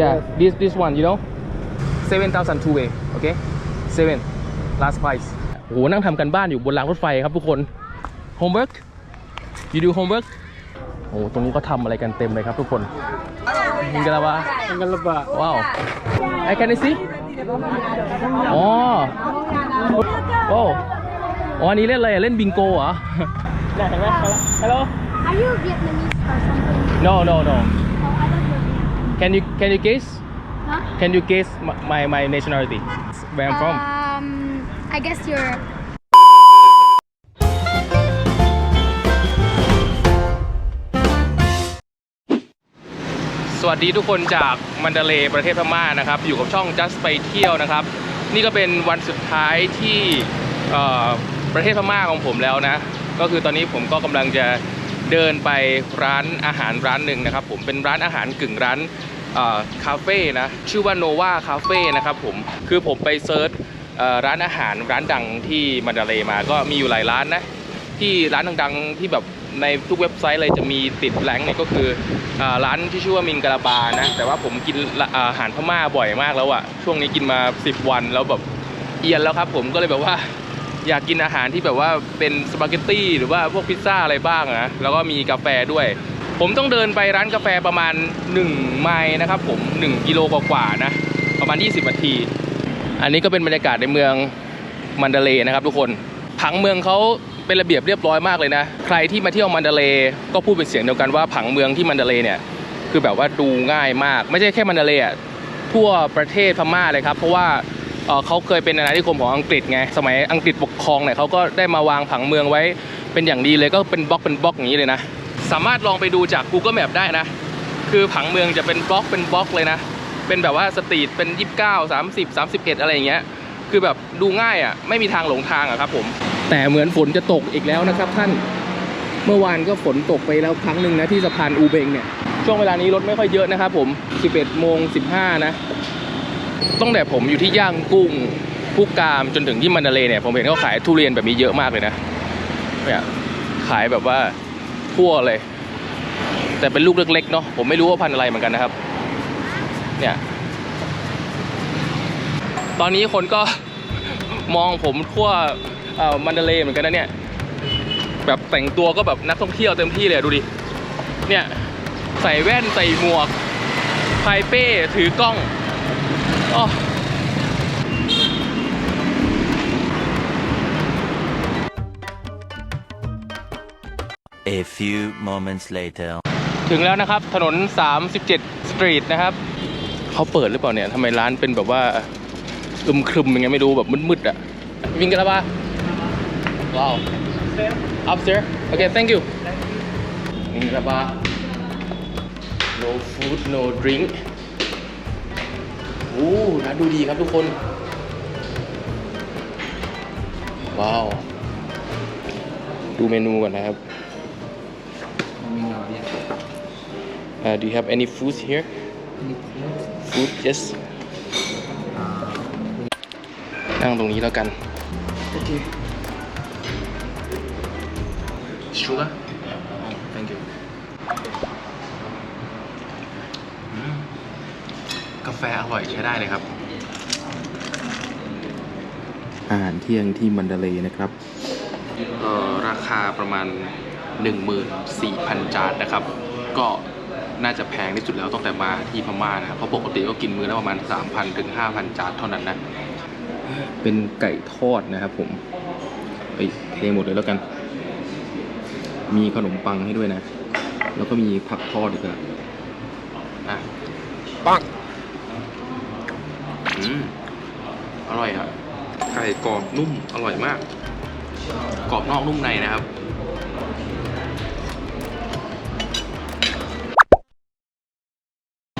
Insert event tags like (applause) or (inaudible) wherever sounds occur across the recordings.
yeah this this one you know seven thousand two way okay seven last price โอ้โหนั่งทำกันบ้านอยู่บนรางรถไฟครับทุกคน homework you do homework โอ้โหตรงนี้ก็ทำอะไรกันเต็มเลยครับทุกคนมิงกะลาบา Tanggal laba. ว้าว I can I see อ๋อโอ้อ๋ออันนี้เล่นอะไรอะเล่นบิงโกเหรอ Dah, dah. Hello. Are you Vietnamese or something? no no no Oh, I thought you were Vietnamese. Can you can you guess Huh? can you guess my my, my nationality where I'm from Um, I guess you're. สวัสดีทุกคนจากมันดาเลย์ประเทศพม่านะครับ อยู่กับช่อง just ไปเที่ยวนะครับ นี่ก็เป็นวันสุดท้ายที่เอ่อประเทศพม่าของผมแล้วนะ ก็คือตอนนี้ผมก็กำลังจะ เดินไปร้านอาหารร้านหนึ่งนะครับ ผมเป็นร้านอาหารกึ่งร้านคาเฟ่นะชื่อว่าโนวาคาเฟ่นะครับผมคือผมไปเซิร์ชร้านอาหารร้านดังที่มันดาเลมาก็มีอยู่หลายร้านนะที่ร้านดังๆที่แบบในทุกเว็บไซต์เลยจะมีติดแรงเนี่ยก็คืออร้านที่ชื่อว่ามิงกะลาบานะแต่ว่าผมกินอาหารพม่าบ่อยมากแล้วอะช่วงนี้กินมา 10 วันแล้วแบบเอียนแล้วครับผมก็เลยแบบว่า อยากกินอาหารที่แบบว่าเป็นสปาเกตตี้หรือว่าพวกพิซซ่าอะไรบ้างนะแล้วก็มีกาแฟด้วย ผมต้องเดินไปร้านกาแฟประมาณ 1 ไมล์นะครับ ผม 1 กิโลกว่าๆนะ ประมาณ 20นาที อันนี้ก็เป็นบรรยากาศในเมืองมันดาเลนะครับ ทุกคนผังเมืองเขาเป็นระเบียบเรียบร้อยมากเลยนะ ใครที่มาเที่ยวมันดาเลก็พูดเป็นเสียงเดียวกันว่าผังเมืองที่มันดาเลเนี่ยคือแบบว่าดูง่ายมาก ไม่ใช่แค่มันดาเลอะทั่วประเทศพม่าเลยครับ เพราะว่า เขาเคยเป็นอาณานิคมของอังกฤษไงสมัยอังกฤษปกครองเนี่ยเขาก็ได้มาวางผังเมืองไว้เป็นอย่างดีเลยก็เป็นบล็อกเป็นบล็อกอย่างนี้เลยนะ สามารถลองไปดูจาก Google Map ได้นะ คือผังเมืองจะเป็นบล็อกเป็นบล็อกเลยนะ เป็นแบบว่าสตรีทเป็น 29 30 31 อะไรอย่างเงี้ยคือแบบดูง่ายอะไม่มีทางหลงทางอะครับผมแต่เหมือนฝนจะตกอีกแล้วนะครับท่านเมื่อวานก็ฝนตกไปแล้วครั้งหนึ่งนะที่สะพานอูเบงเนี่ยช่วงเวลานี้รถไม่ค่อยเยอะนะครับผม 11โมง15 นะ ตั้งแต่ผมอยู่ที่ย่างกุ้งผู้กามจนถึงที่มันดาเลเนี่ยผมเห็นเขาขายทุเรียนแบบนี้เยอะมากเลยนะเนี่ยขายแบบว่าทั่วเลย แต่เป็นลูกเล็กๆเนาะผมไม่รู้ว่าพันธุ์อะไรเหมือนกันนะครับ เนี่ย ตอนนี้คนก็มองผมทั่วเอ่อมันดาเลเหมือนกันนะเนี่ยแบบแต่งตัวก็แบบนักท่องเที่ยวเต็มที่เลยดูดิเนี่ยใส่แว่นใส่หมวกพเป้ถือกล้อง อ๋อ A few moments later. ถึงแล้วนะครับถนน 37 สตรีทนะครับ เขาเปิดหรือเปล่าเนี่ยทำไมร้านเป็นแบบว่าอึมครึมยังไงไม่รู้แบบมืดๆอะ วิ่งกันแล้วปะว้าว upstairs okay thank you วิ่งกันแล้วปะ no food no drink โอ้ร้านดูดีครับทุกคน ว้าว ดูเมนูก่อนนะครับ Uh, do you have any food here? Food, yes. นั่งตรงนี้แล้วกัน Okay. Sugar? Thank you. อืมกา แฟอร่อยใช้ได้เลยครับ อาหารเที่ยงที่มันดาเลย์นะครับ เอ่อราคาประมาณ 14,000 จานนะครับ ก็น่าจะแพงที่สุดแล้วตั้งแต่มาที่พม่านะครับเพราะปกติก็กินมื้อละประมาณ 3,000ถึง5,000 จานเท่านั้นนะ เป็นไก่ทอดนะครับผมเอ้ยเทหมดเลยแล้วกัน มีขนมปังให้ด้วยนะ แล้วก็มีผักทอดอีกอะอะปัง อร่อยอะไก่กรอบนุ่มอร่อยมาก กรอบนอกนุ่มในนะครับ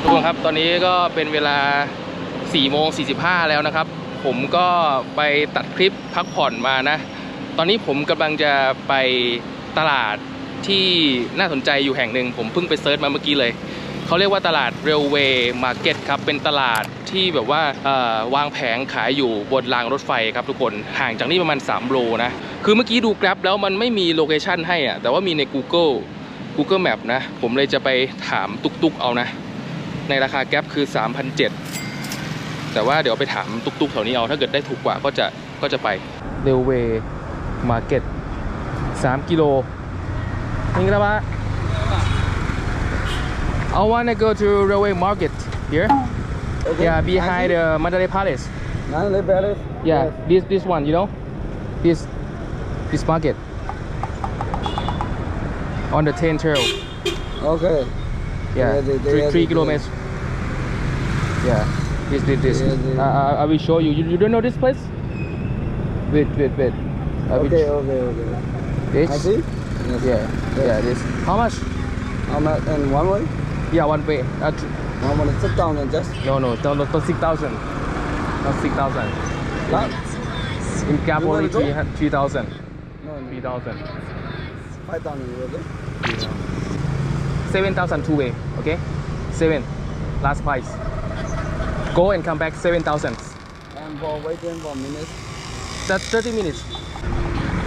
ทุกคนครับตอนนี้ก็เป็นเวลา4โมง45 แล้วนะครับ ผมก็ไปตัดคลิปพักผ่อนมานะ ตอนนี้ผมกำลังจะไปตลาดที่น่าสนใจอยู่แห่งหนึ่ง ผมเพิ่งไปเซิร์ชมาเมื่อกี้เลย เขาเรียกว่าตลาด Railway Market ครับ เป็นตลาดที่แบบว่าวางแผงขายอยู่บนรางรถไฟครับทุกคน ห่างจากนี่ประมาณ 3 โลนะ คือเมื่อกี้ดู Grab แล้วมันไม่มีโลเคชันให้อะแต่ว่ามีใน Google Google Map นะ ผมเลยจะไปถามตุกๆเอานะ ในราคาแก๊ปคือ3,700แต่ว่าเดี๋ยวไปถามตุกๆแถวนี้เอา ถ้าเกิดได้ถูกกว่าก็จะก็จะไปเรลเวย์มาร์เก็ต3กิโลนี่ครับว่า I wanna go to railway market here Okay. yeah behind the Mandalay Palace None Palace. yeah this this one you know this this market on the 10 trail Okay. yeah Yeah, they- they three, three kilometers yeah this this this Yeah, they- uh, I, I will show you. you you don't know this place wait wait wait I Okay, okay, okay. this I see. Yes. yeah yeah this how much How much in one way? Yeah one way uh, tr- I want to sit down and just no no no no, six thousand not six thousand not. in You only three three thousand No, three thousand Five thousand. Okay. seven thousand two way okay seven last price go and come back seven thousand And for waiting for minutes. that's thirty minutes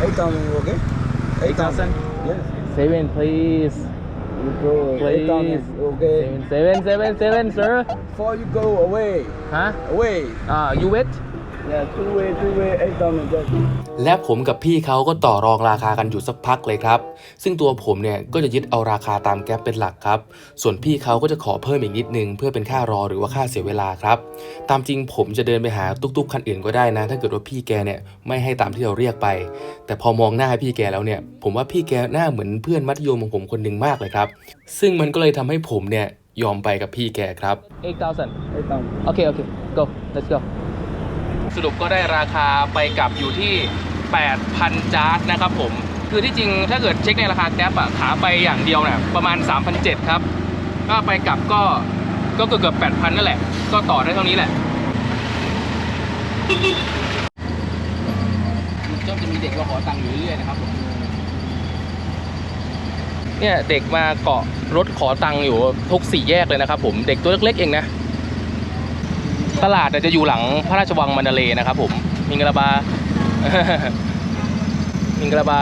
Eight thousand. Okay. 8,000? Yes. seven please You go. Eight Please. Okay. seven seven seven seven sir Before you go away. huh Away. uh you wait Yeah. Two way. Two way. Eight thousand. Just. และผมกับพี่เขาก็ต่อรองราคากันอยู่สักพักเลยครับ ซึ่งตัวผมเนี่ยก็จะยึดเอาราคาตามแก๊ปเป็นหลักครับ ส่วนพี่เขาก็จะขอเพิ่มอีกนิดนึงเพื่อเป็นค่ารอหรือว่าค่าเสียเวลาครับ ตามจริงผมจะเดินไปหาตุ๊กๆคันอื่นก็ได้นะ ถ้าเกิดว่าพี่แกเนี่ยไม่ให้ตามที่เราเรียกไป แต่พอมองหน้าพี่แกแล้วเนี่ยผมว่าพี่แกหน้าเหมือนเพื่อนมัธยมของผมคนหนึ่งมากเลยครับ ซึ่งมันก็เลยทำให้ผมเนี่ยยอมไปกับพี่แกครับ eight thousand Eight thousand. โอเคโอเค go let's go ส รุปก็ได้ราคาไปกลับอยู่ที่ 8,000 จาร์ดนะครับผม คือที่จริงถ้าเกิดเช็คในราคาแก๊ปอะขาไปอย่างเดียวเนี่ยประมาณ 3,700 ครับก็ไปกลับก็ก็เกือบเกือบ8,000 นั่นแหละ ก็ต่อได้เท่านี้แหละก็จะมีเด็กมาขอตังค์อยู่เรื่อยๆนะครับผมเนี่ยเด็กมาเกาะรถขอตังค์อยู่ทุกสี่แยกเลยนะครับผมเด็กตัวเล็กๆเองนะ ตลาดเนี่ยจะอยู่หลังพระราชวังมันดาเลนะครับผม มิงกะลาบา มิงกะลาบา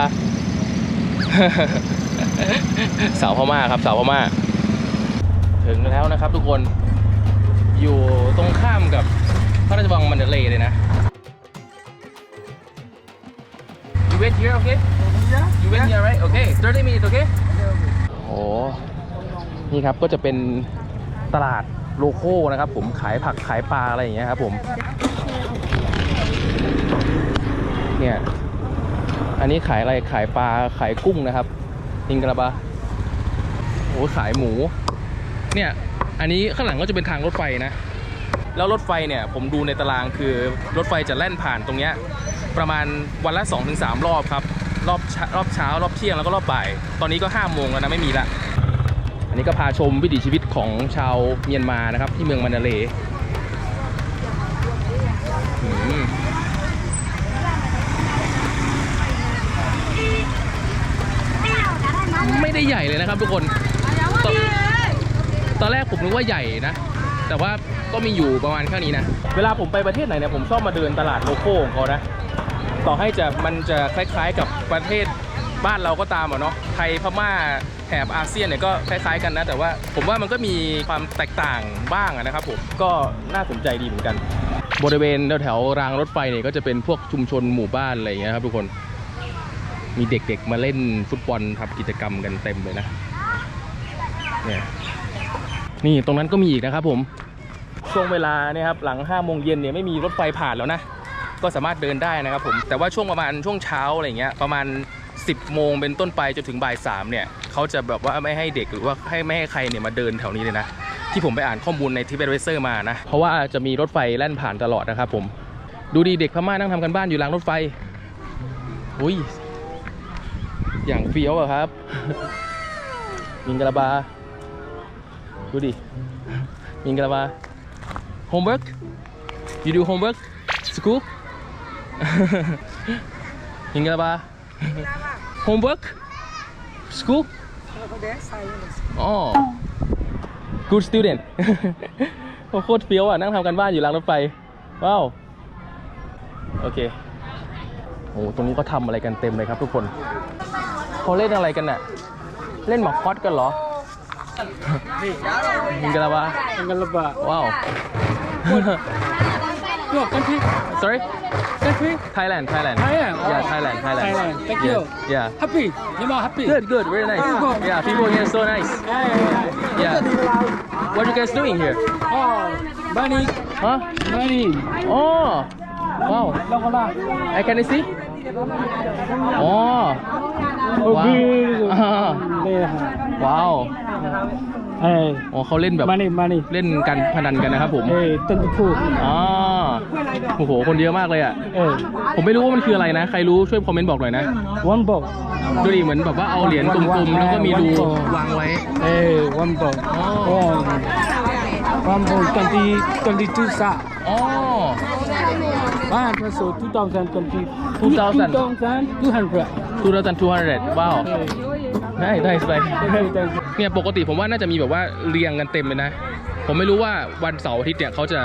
สาวพม่าครับสาวพม่า ถึงแล้วนะครับทุกคน อยู่ตรงข้ามกับพระราชวังมันดาเลเลยนะ You wait here okay You wait here right okay 30 minutes okay โอ้นี่ครับก็จะเป็นตลาด โลโก้นะครับ ผมขายผักขายปลาอะไรอย่างเงี้ยครับผมเนี่ยอันนี้ขายอะไรขายปลาขายกุ้งนะครับอิงกระบะโอ้ขายหมู เนี่ยอันนี้ข้างหลังก็จะเป็นทางรถไฟนะ แล้วรถไฟเนี่ยผมดูในตารางคือรถไฟจะแล่นผ่านตรงเนี้ยประมาณวันละ 2-3 รอบครับ รอบช้ารอบเช้ารอบเที่ยงแล้วก็รอบบ่าย ตอนนี้ก็5โมงแล้วนะไม่มีละ อันนี้ก็พาชมวิถีชีวิตของชาวเมียนมานะครับ ที่เมืองมันดาเลไม่ได้ใหญ่เลยนะครับทุกคนตอนตอนแรกผมนึกว่าใหญ่นะ แต่ว่าก็มีอยู่ประมาณแค่นี้นะ เวลาผมไปประเทศไหนเนี่ยผมชอบมาเดินตลาดโลโก้ของเขานะ ต่อให้จะมันจะคล้ายๆกับประเทศบ้านเราก็ตามอะเนาะไทยพม่า แถบอาเซียนเนี่ยก็คล้ายๆกันนะ แต่ว่าผมว่ามันก็มีความแตกต่างบ้างนะครับผมก็น่าสนใจดีเหมือนกัน บริเวณแถวๆรางรถไฟเนี่ยก็จะเป็นพวกชุมชนหมู่บ้านอะไรอย่างเงี้ยครับทุกคนมีเด็กๆมาเล่นฟุตบอลทำกิจกรรมกันเต็มเลยนะเนี่ยนี่ตรงนั้นก็มีอีกนะครับผมช่วงเวลาเนี่ยครับหลัง5โมงเย็นเนี่ยไม่มีรถไฟผ่านแล้วนะ ก็สามารถเดินได้นะครับผมแต่ว่าช่วงประมาณช่วงเช้าอะไรเงี้ยประมาณ 10 โมงเป็นต้นไปจนถึงบ่ายสามเนี่ยเขาจะแบบว่าไม่ให้เด็กหรือว่าให้ไม่ให้ใครเนี่ยมาเดินแถวนี้เลยนะ ที่ผมไปอ่านข้อมูลในทิเบตเวเซอร์มานะ เพราะว่าจะมีรถไฟแล่นผ่านตลอดนะครับผมดูดีเด็กพม่านั่งทำกันบ้านอยู่รางรถไฟอุ้ยอย่างเฟี้ยวอะครับมิงกะลาบาดูดิมิงกะลาบา homework you do homework school มิงกะลาบา homework school อ๋อ good student โอ้โคตรเฟี้ยวอะ นั่งทำกันบ้านอยู่รางรถไฟ ว้าว โอเค โอ้ตรงนี้ก็ทำอะไรกันเต็มเลยครับทุกคนเขาเล่นอะไรกันน่ะ เล่นหมากคอดกันเหรอมิงกะลาบา Engelaba. wow Your country? sorry Country? Thailand Thailand Thailand? yeah Oh. Thailand Thailand Thailand. Thank you. Yes. yeah Happy? You are happy? good good very nice Good. yeah people here so nice Yeah, yeah, yeah what you guys doing here yeah. Oh, money, huh money. oh wow Lokola. I can I see oh wow อ่า Yeah. ว้าว Hey, อ๋อเขาเล่นแบบ money, money. เล่นกันพนันกันนะครับผม Hey, twenty two. อ๋อ โอ้โห คนเยอะมากเลยอะ Hey, ผมไม่รู้ว่ามันคืออะไรนะ ใครรู้ช่วยคอมเมนต์บอกหน่อยนะ one box. ดูดิเหมือนแบบว่าเอาเหรียญกลมๆ แล้วก็มีรูวางไว้ Hey, one box. Oh. One. One box. Twenty, twenty two sa. อ๋อ One so two thousand twenty. 2000. Two thousand two hundred. 2,200ว้าวได้ได้ไป Thank you, thank you. เนี่ยปกติผมว่าน่าจะมีแบบว่าเรียงกันเต็มเลยนะ ผมไม่รู้ว่าวันเสาร์อาทิตย์เนี่ยเขาจะ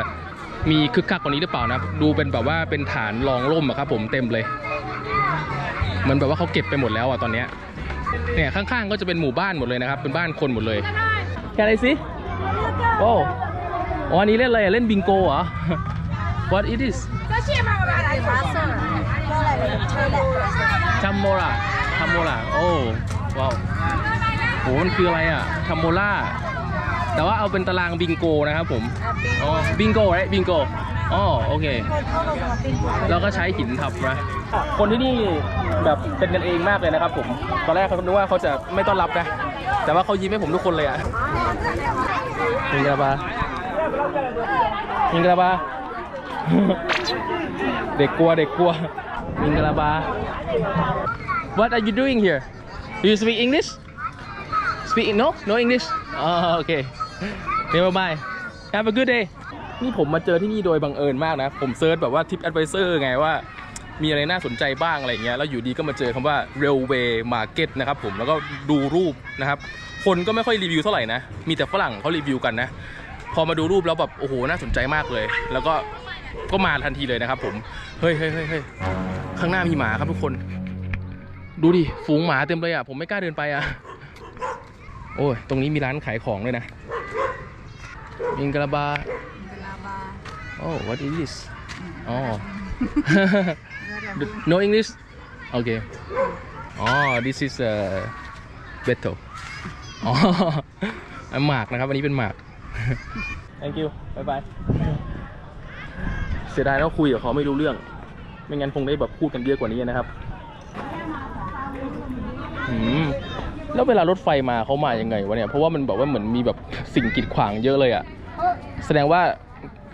มีคึกคักกว่านี้หรือเปล่านะดูเป็นแบบว่าเป็นฐานรองร่มอะครับผมเต็มเลยเหมือนแบบว่าเขาเก็บไปหมดแล้วอะตอนเนี้ยเนี่ยข้างๆก็จะเป็นหมู่บ้านหมดเลยนะครับ เป็นบ้านคนหมดเลยแค่ไหนสิโอ้อ๋อันนี้เล่นอะไรเล่นบิงโกเหรอ What it is ทัมโมราทัมโมราโอ้ว้าวโหมันคืออะไรอะทัมโมรา แต่ว่าเอาเป็นตารางบิงโกนะครับผมอ๋อบิงโกไรบิงโกอ๋อโอเค เราก็ใช้หินทับนะคนที่นี่แบบเป็นกันเองมากเลยนะครับผม ตอนแรกเขาคิดว่าเขาจะไม่ต้อนรับนะ แต่ว่าเขายิ้มให้ผมทุกคนเลยอะมิงกระบามิงกระบาเด็กกลัวเด็กกลัวมิงกระบา What are you doing here? Do you speak English? Speak no? No English? Oh, okay. Never mind. Have a good day. นี่ผมมาเจอที่นี่โดยบังเอิญมากนะ ผมเซิร์ชแบบว่า Tip Advisor ไงว่ามีอะไรน่าสนใจบ้างอะไรเงี้ย แล้วอยู่ดีก็มาเจอคำว่า Railway Market นะครับผม แล้วก็ดูรูปนะครับ คนก็ไม่ค่อยรีวิวเท่าไหร่นะ มีแต่ฝรั่งเขารีวิวกันนะ พอมาดูรูปแล้วแบบโอ้โห น่าสนใจมากเลย แล้วก็ก็มาทันทีเลยนะครับผม เฮ้ยเฮ้ยเฮ้ยข้างหน้ามีหมาครับทุกคน ดูดิ ฝูงหมาเต็มเลยอะ ผมไม่กล้าเดินไปอะ โอ้ย ตรงนี้มีร้านขายของด้วยนะ มิงกะลาบาโอ้ what is this อ๋อ no English โอเคอ๋อ this is a betel อ๋ออันหมากนะครับอันนี้เป็นหมาก thank you bye bye เสียดายแล้วคุยกับเขาไม่รู้เรื่อง ไม่งั้นคงได้แบบพูดกันเยอะกว่านี้นะครับอืม แล้วเวลารถไฟมาเขามายังไงวะเนี่ย เพราะว่ามันแบบว่าเหมือนมีแบบสิ่งกีดขวางเยอะเลยอะแสดงว่า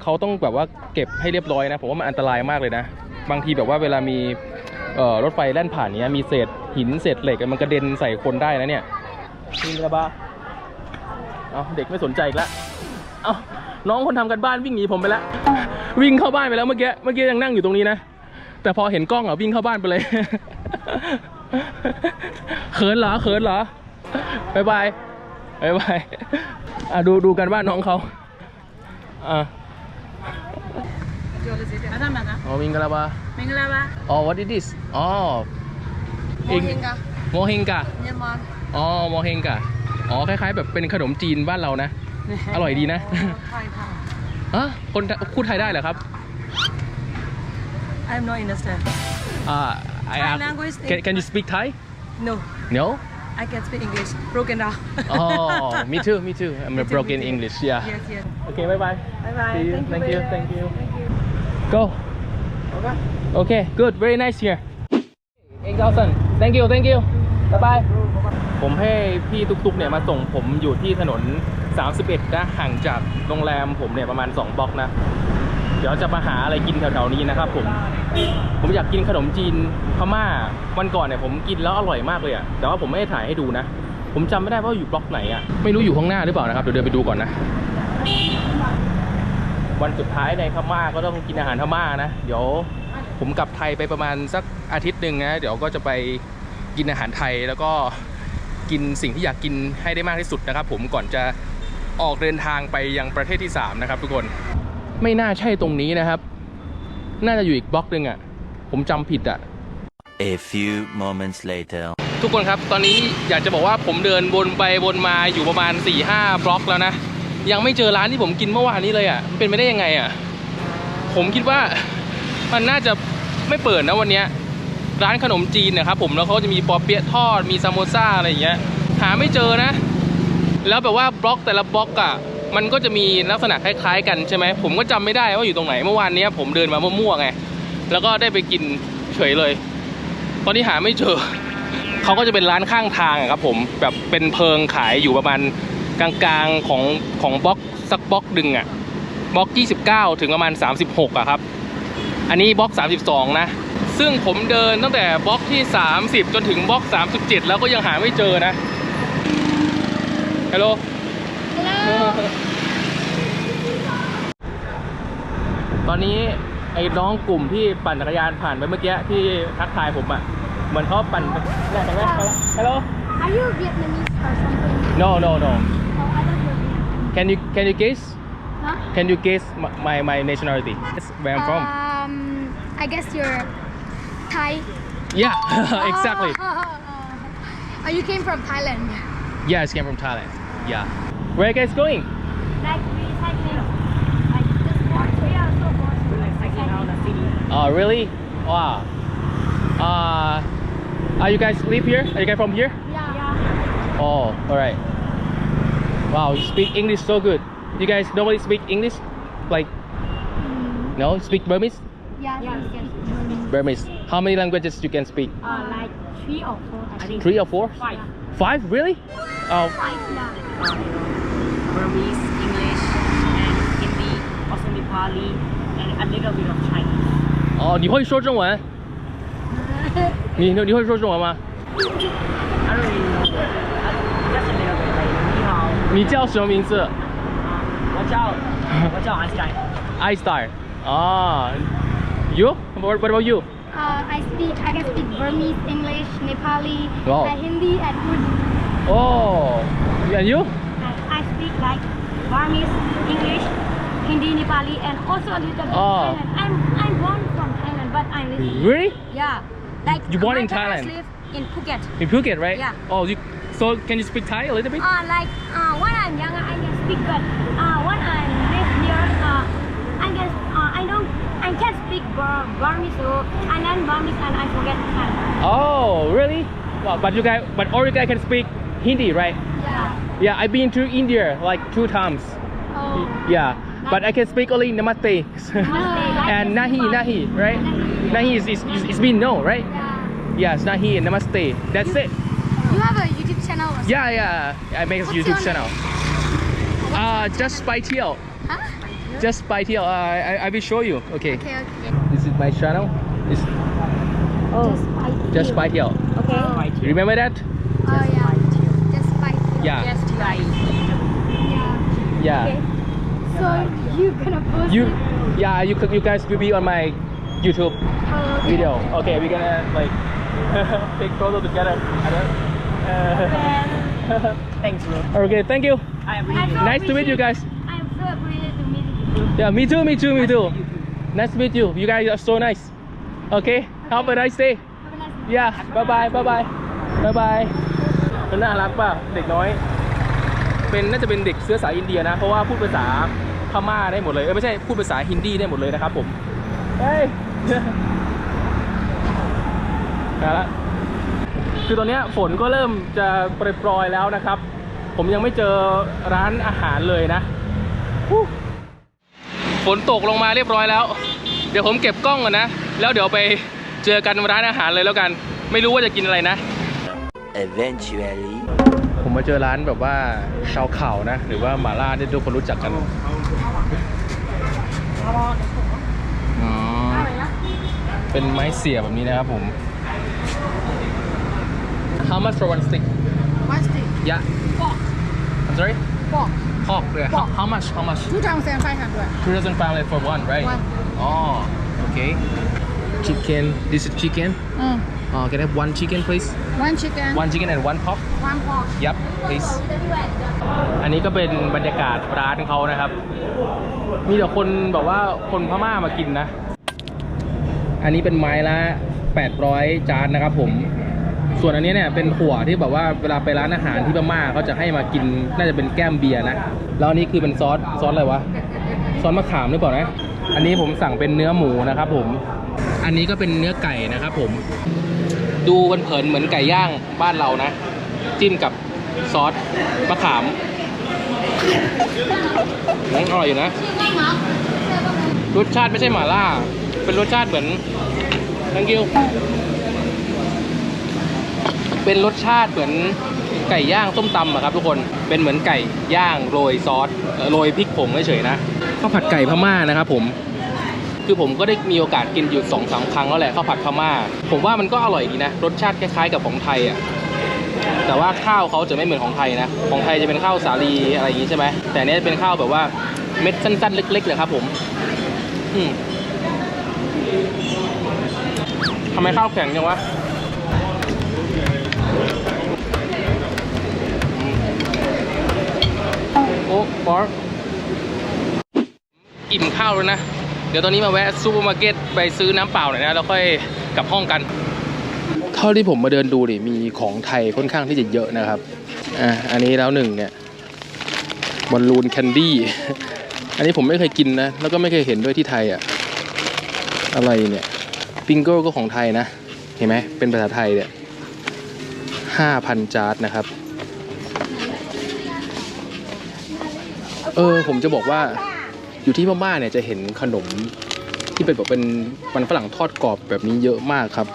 เขาต้องแบบว่าเก็บให้เรียบร้อยนะ ผมว่ามันอันตรายมากเลยนะ บางทีแบบว่าเวลามีเอ่อรถไฟแล่นผ่านเนี้ยมีเศษหินเศษเหล็กมันกระเด็นใส่คนได้นะเนี่ยนี่กระบะเอาเด็กไม่สนใจอีกแล้วเอาน้องคนทำกันบ้านวิ่งหนีผมไปแล้ววิ่งเข้าบ้านไปแล้วเมื่อกี้เมื่อกี้ยังนั่งอยู่ตรงนี้นะ แต่พอเห็นกล้องอะวิ่งเข้าบ้านไปเลย เขินเหรอเขินเหรอบายบายบายบายอะดูดูกันว่าน้องเขาอะ Ada mana? Oh, Mingalaba. Mingalaba. Oh, what is this? Oh. Mohinga. Mohinga. Myanmar. Oh, Mohinga. อ๋อ คล้ายๆ แบบเป็นขนมจีนบ้านเรานะ อร่อยดีนะไทยค่ะอะคนพูดไทยได้เหรอครับ I'm not understand. Ah, I, I language. Can, can you speak Thai? No no I can speak English broken down oh me too me too I'm a Me too, broken me too. English yeah yes yes okay bye bye bye bye See you. Thank you. very Thank much. you. thank you Go. Okay, good. Very nice here. 8,000 Thank you. Thank you. Bye bye. ผมให้พี่ตุ๊กๆเนี่ยมาส่งผมอยู่ที่ถนน 31 นะ ห่างจากโรงแรมผมเนี่ยประมาณ 2 บล็อกนะ เดี๋ยวจะมาหาอะไรกินแถวๆนี้นะครับผม ผมอยากกินขนมจีนพม่าวันก่อนเนี่ยผมกินแล้วอร่อยมากเลยอะแต่ว่าผมไม่ได้ถ่ายให้ดูนะ ผมจำไม่ได้ว่าอยู่บล็อกไหนอะไม่รู้อยู่ข้างหน้าหรือเปล่านะครับเดี๋ยวเดินไปดูก่อนนะ วันสุดท้ายในพม่าก็ต้องกินอาหารพม่านะเดี๋ยวผมกลับไทยไปประมาณสักอาทิตย์หนึ่งนะเดี๋ยวก็จะไปกินอาหารไทยแล้วก็กินสิ่งที่อยากกินให้ได้มากที่สุดนะครับ ผมก่อนจะออกเดินทางไปยังประเทศที่ 3 นะครับทุกคน ไม่น่าใช่ตรงนี้นะครับ น่าจะอยู่อีกบล็อกหนึ่งอะ่ะ ผมจำผิดอะ A few moments later. ทุกคนครับ ตอนนี้อยากจะบอกว่าผมเดินวนไปวนมาอยู่ประมาณ4ี่ห้าบล็อกแล้วนะ ยังไม่เจอร้านที่ผมกินเมื่อวานนี้เลยอะ่ะเป็นไปได้ยังไงอะ่ะ ผมคิดว่ามันน่าจะไม่เปิดนะวันเนี้ยร้านขนมจีนนะครับผมแล้วเขาจะมีปอเปี๊ยะทอดมีซามโมซ่าอะไรอย่างเงี้ยหาไม่เจอนะ แล้วแบบว่าบล็อกแต่ละบล็อกอะ่ะ มันก็จะมีลักษณะคล้ายๆ กันใช่ไหมผมก็จำไม่ได้ว่าอยู่ตรงไหนเมื่อวานนี้ผมเดินมามั่วๆไงแล้วก็ได้ไปกินเฉยเลย ตอนนี้หาไม่เจอเขาก็จะเป็นร้านข้างทางครับผมแบบเป็นเพิงขายอยู่ประมาณกลางๆของของบล็อกสักบล็อกดึงอะบล็อก 29 ถึงประมาณ 36อะครับ อันนี้บล็อก 32 นะ ซึ่งผมเดินตั้งแต่บล็อกที่ 30 จนถึงบล็อก 37 แล้วก็ยังหาไม่เจอนะฮัลโหล ตอนนี้ไอ้น้องกลุ่มที่ปั่นจักรยานผ่านไปเมื่อกี้ที่ทักทายผมอะเหมือนเขาปั่นเนี่ยเห็นไหมฮัลโหล Are you Vietnamese or something? no no no Oh, I thought you were Vietnamese. can you can you guess Huh? can you guess my my, my nationality Yes, where I'm from Um, I guess you're Thai. yeah exactly Oh, you came from Thailand. yeah I came from Thailand yeah where are you guys going Like recycling. Like just walk three hours so far. Like cycling around the city. oh really wow uh are you guys live here are you guys from here Yeah. yeah. Oh, alright. Wow, you speak English so good. You guys normally speak English? Like, no? Speak Burmese? Yeah. yeah. we can. Burmese. How many languages you can speak? Uh, like three or four. I think. Three or four? Five. Five? Really? Oh, Five. Yeah. Burmese, English, and Hindi, also Nepali, and a little bit of Chinese. 哦，你会说中文？你你会说中文吗？ I (laughs) don't really know, uh, just a little bit. Like 你好，你叫什么名字啊，我叫我叫 Einstein。 (laughs) ？I Star. Ah, you? What, what about you? Uh, I speak. I can speak Burmese, English, Nepali, Wow. uh, Hindi, and Urdu. Oh, and you? I speak like Burmese, English, Hindi, Nepali, and also a little bit Oh. Thailand. I'm I'm born from Thailand, but I'm here. Really? Yeah, like You born in my parents Thailand? live in Phuket. In Phuket, right? Yeah. Oh, you. So can you speak Thai a little bit? Uh, like uh, when I'm younger, I can speak, but uh, when I live here, uh, I can uh, I don't I can't speak Bur- Burmese, so and then Burmese, and I forget Thai. Oh, really? Wow, but you guys, but all you guys can speak Hindi, right? Yeah. Yeah, I've been to India like two times. Oh. Yeah, but I can speak only Namaste Uh, and Nahi, Nahi, right? Nahi is is, is, is been no, right? yeah. Yes, Nahi and Namaste. That's it. You have a YouTube channel or something? Yeah, yeah. I make a What's YouTube your channel. Uh, just by TL. Huh? Just by TL. Uh, I I will show you. Okay. Okay, okay. This is my channel. It's Oh, Just by just by TL. okay. Remember that? Oh yeah. Just by Yeah. Yes. Yeah. Yeah. Okay. So you gonna post You, it? yeah, you could, you guys will be on my YouTube Oh, okay. video. Okay, we're gonna like (laughs) take photo together. I don't. Uh, (laughs) Thanks, bro. okay, thank you. I Nice to meet you guys. I'm so appreciated to meet you. Yeah, me too, me too, me too. Nice to meet you. You guys are so nice. Okay, have a nice day. Have a nice day. Yeah, bye bye, bye bye, bye bye. มันน่ารักป่ะเด็กน้อย เป็นน่าจะเป็นเด็กเชื้อสายอินเดียนะ เพราะว่าพูดภาษาพม่าได้หมดเลยเออไม่ใช่พูดภาษาฮินดีได้หมดเลยนะครับผมเฮ้ยมาละคือตอนเนี้ยฝนก็เริ่มจะโปรยๆแล้วนะครับ ผมยังไม่เจอร้านอาหารเลยนะฮู้ฝนตกลงมาเรียบร้อยแล้ว เดี๋ยวผมเก็บกล้องก่อนนะ แล้วเดี๋ยวไปเจอกันร้านอาหารเลยแล้วกัน ไม่รู้ว่าจะกินอะไรนะ Eventually. ผมมาเจอร้านแบบว่าชาวเขานะ หรือว่าหม่าล่าที่ทุกคนรู้จักกันอ๋อเป็นไม้เสียบแบบนี้นะครับผม How much for one stick One stick. Yeah Pork. I'm sorry Pork. Pork yeah. How, how much How much 2,500. 2,500 for one right One. Oh okay Chicken This is chicken Mm. Uh, Can I have one chicken please One chicken. One chicken and one pork One pork. Yep please อันนี้ก็เป็นบรรยากาศร้านเขานะครับ มีแต่คนแบบว่าคนพม่ามากินนะ อันนี้เป็นไม้ละ 800 จานนะครับผม ส่วนอันนี้เนี่ยเป็นถั่วที่แบบว่าเวลาไปร้านอาหารที่พม่าเขาจะให้มากินน่าจะเป็นแก้มเบียร์นะ แล้วอันนี้คือเป็นซอสซอสอะไรวะ ซอสมะขามหรือเปล่านะ อันนี้ผมสั่งเป็นเนื้อหมูนะครับผม อันนี้ก็เป็นเนื้อไก่นะครับผม ดูกันเผินเหมือนไก่ย่างบ้านเรานะ จิ้มกับซอสมะขามอืมอร่อยอยู่นะ รสชาติไม่ใช่หม่าล่า เป็นรสชาติเหมือน thank you เป็นรสชาติเหมือนไก่ย่างส้มตำอะครับทุกคน เป็นเหมือนไก่ย่างโรยซอสโรยพริกผงเฉยๆนะข้าวผัดไก่พม่านะครับผม คือผมก็ได้มีโอกาสกินอยู่สองสามครั้งแล้วแหละข้าวผัดพม่า ผมว่ามันก็อร่อยดีนะรสชาติคล้ายๆกับของไทยอะแต่ว่าข้าวเขาจะไม่เหมือนของไทยนะ ของไทยจะเป็นข้าวสาลีอะไรอย่างงี้ใช่ไหมแต่อันนี้เป็นข้าวแบบว่าเม็ดสั้นๆ เล็กๆเลยครับผมทำไมข้าวแข็งจังวะโอ้บอสอิ่มข้าวแล้วนะ เดี๋ยวตอนนี้มาแวะซูเปอร์มาร์เก็ตไปซื้อน้ำเปล่าหน่อยนะแล้วค่อยกลับห้องกัน เท่าที่ผมมาเดินดูดิมีของไทยค่อนข้างที่จะเยอะนะครับอ่าอันนี้แล้วหนึ่งเนี่ยบอลลูนแคนดี้อันนี้ผมไม่เคยกินนะแล้วก็ไม่เคยเห็นด้วยที่ไทยอะอะไรเนี่ยปิงโก้ก็ของไทยนะ เห็นไหมเป็นภาษาไทยเนี่ยห้าพันจาร์ดนะครับ เออผมจะบอกว่า อยู่ที่พม่าเนี่ยจะเห็นขนมที่เป็นแบบเป็นมันฝรั่งทอดกรอบแบบนี้เยอะมากครับ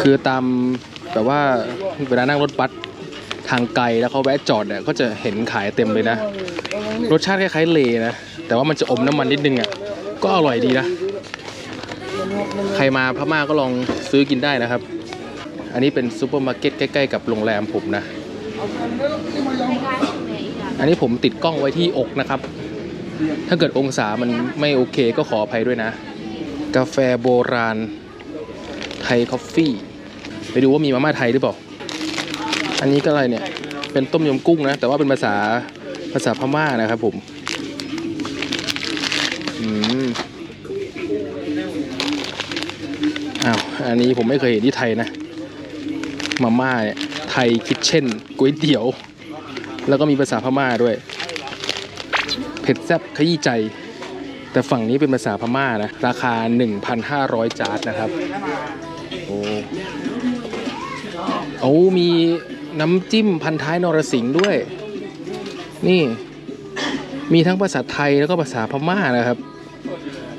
คือตามแบบว่าเวลานั่งรถบัสทางไกลแล้วเขาแวะจอดเนี่ยก็จะเห็นขายเต็มเลยนะ รสชาติคล้ายๆเลนะ แต่ว่ามันจะอมน้ำมันนิดนึงอะก็อร่อยดีนะ ใครมาพม่าก็ลองซื้อกินได้นะครับ อันนี้เป็นซูเปอร์มาร์เก็ตใกล้ ๆ กับโรงแรมผมนะ อันนี้ผมติดกล้องไว้ที่อกนะครับ ถ้าเกิดองศามันไม่โอเคก็ขออภัยด้วยนะ กาแฟโบราณ ไทยคอฟฟี่ ไปดูว่ามีมาม่าไทยหรือเปล่า อันนี้ก็อะไรเนี่ย เป็นต้มยำกุ้งนะ แต่ว่าเป็นภาษาภาษาพม่านะครับผม อืมอ้าว อันนี้ผมไม่เคยเห็นที่ไทยนะ มาม่าเนี่ยไทยคิทเช่นก๋วยเตี๋ยว แล้วก็มีภาษาพม่าด้วย เผ็ดแซ่บขยี้ใจ แต่ฝั่งนี้เป็นภาษาพม่านะ ราคา 1,500 จาร์ดนะครับ โอ้โอ้มีน้ำจิ้มพันท้ายนรสิงห์ด้วย นี่ มีทั้งภาษาไทยแล้วก็ภาษาพม่านะครับ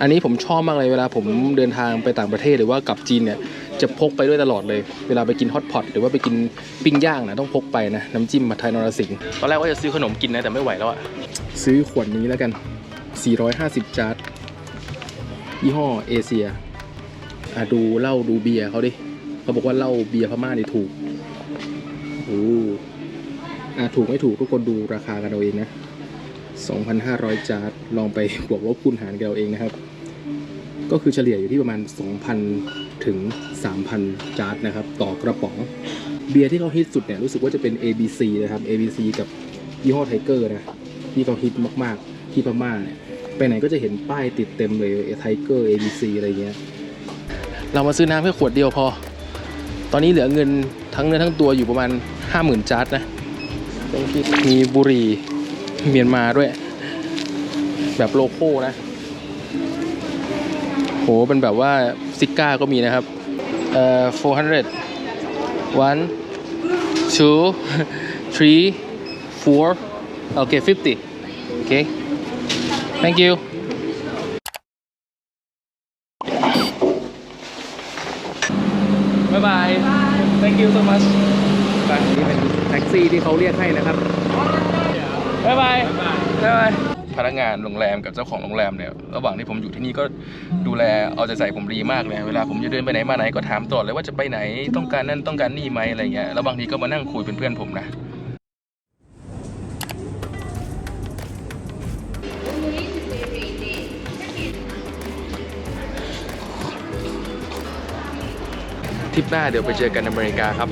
อันนี้ผมชอบมากเลยเวลาผมเดินทางไปต่างประเทศหรือว่ากลับจีนเนี่ย จะพกไปด้วยตลอดเลย เวลาไปกินฮอตพอตหรือว่าไปกินปิ้งย่างนะต้องพกไปนะ น้ำจิ้มผัดไทยนรสิงห์ตอนแรกว่าจะซื้อขนมกินนะแต่ไม่ไหวแล้วอะซื้อขวดนี้แล้วกัน 450 จาร์ดยี่ห้อเอเชียอะดูเหล้าดูเบียร์เขาดิเขาบอกว่าเหล้าเบียร์พม่านี่ถูกโอ้อะถูกไม่ถูกทุกคนดูราคากันเอาเองนะ 2,500 จาร์ดลองไปบวกลบคูณหารกันเอาเองนะครับ ก็คือเฉลี่ยอยู่ที่ประมาณ 2,000 ถึง 3,000 จาร์ดนะครับต่อกระป๋อง เบียร์ที่เขาฮิตสุดเนี่ยรู้สึกว่าจะเป็น ABC นะครับ ABC กับยี่ห้อไทเกอร์นะที่เขาฮิตมากๆ ที่พม่าเนี่ยไปไหนก็จะเห็นป้ายติดเต็มเลยไทเกอร์ ABC อะไรเงี้ย เรามาซื้อน้ำแค่ขวดเดียวพอ ตอนนี้เหลือเงินทั้งเนื้อทั้งตัวอยู่ประมาณ 50,000 จาร์ดนะมีบุหรี่เมียนมาด้วย แบบโลโก้นะ โหเป็นแบบว่าซิก้าก็มีนะครับเอ่อ400 one two three four โอเค50โอเค thank you บ๊ายบาย thank you so much ไปนี่เป็นแท็กซี่ที่เขาเรียกให้นะครับ บ๊ายบาย บ๊ายบาย พนักงานโรงแรมกับเจ้าของโรงแรมเนี่ยระหว่างที่ผมอยู่ที่นี่ก็ดูแลเอาใจใส่ผมดีมากเลยเวลาผมจะเดินไปไหนมาไหนก็ถามตลอดเลยว่าจะไปไหนต้องการนั่นต้องการนี่ไหมอะไรเงี้ยแล้วบางทีก็มานั่งคุยเป็นเพื่อนผมนะทริปหน้าเดี๋ยวไปเจอกันอเมริกาครับ